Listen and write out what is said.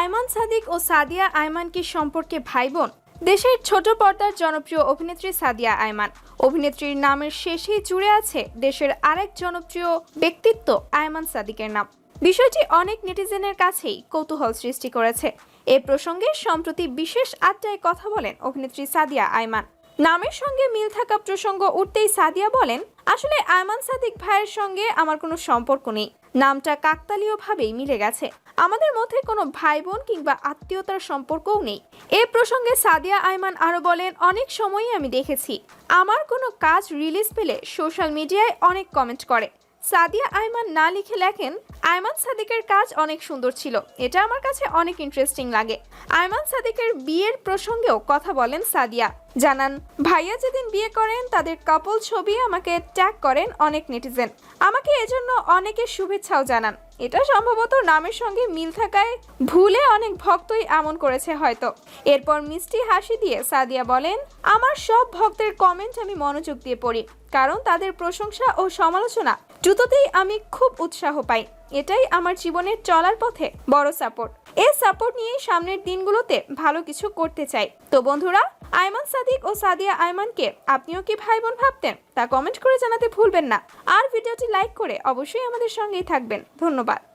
আয়মান সাদিক ও সাদিয়া আয়মান কি সম্পর্কে ভাই বোন দেশের ছোট পর্দার জনপ্রিয় অভিনেত্রী সাদিয়া আয়মান। অভিনেত্রীর নামের শেষেই জুড়ে আছে দেশের আরেক জনপ্রিয় ব্যক্তিত্ব আয়মান সাদিকের নাম। বিষয়টি অনেক নেটিজেনের কাছেই কৌতূহল সৃষ্টি করেছে। এ প্রসঙ্গে সম্প্রতি বিশেষ আড্ডায় কথা বলেন অভিনেত্রী সাদিয়া আয়মান। নামের সঙ্গে মিল থাকা প্রসঙ্গ উঠতেই সাদিয়া বলেন, আসলে আয়মান সাদিক ভাইয়ের সঙ্গে আমার কোনো সম্পর্ক নেই। নামটা কাকতালীয়ভাবেই মিলে গেছে। আমাদের মধ্যে কোনো ভাই বোন কিংবা আত্মীয়তার সম্পর্কও নেই। এ প্রসঙ্গে সাদিয়া আয়মান আরও বলেন, অনেক সময়ই আমি দেখেছি। আমার কোনো কাজ রিলিজ পেলে সোশ্যাল মিডিয়ায় অনেক কমেন্ট করে। সাদিয়া আয়মান না লিখে লেখেন, আয়মান সাদিকের কাজ অনেক সুন্দর ছিল। এটা আমার কাছে অনেক ইন্টারেস্টিং লাগে। আয়মান সাদিকের বিয়ের প্রসঙ্গেও কথা বলেন সাদিয়া। জানান, ভাইয়া যেদিন বিয়ে করেন, তাদের কাপল ছবি আমাকে ট্যাগ করেন অনেক নেটিজেন আমাকে এজন্য অনেকে শুভেচ্ছাও জানান। এটা সম্ভবত নামের সঙ্গে মিল থাকায় ভুলে অনেক ভক্তই এমন করেছে হয়তো। এরপর মিষ্টি হাসি দিয়ে সাদিয়া বলেন, আমার সব ভক্তের কমেন্ট আমি মনোযোগ দিয়ে পড়ি, কারণ তাদের প্রশংসা ও সমালোচনা দুটোতেই আমি খুব উৎসাহ পাই। এটাই আমার জীবনের চলার পথে বড় সাপোর্ট এই সাপোর্ট নিয়ে সামনের দিনগুলোতে ভালো কিছু করতে চাই। তো বন্ধুরা, আয়মান সাদিক ও সাদিয়া আয়মানকে আপনিও কি ভাই বোন ভাবতেন? তা কমেন্ট করে জানাতে ভুলবেন না। আর ভিডিওটি লাইক করে অবশ্যই আমাদের সঙ্গেই থাকবেন। ধন্যবাদ।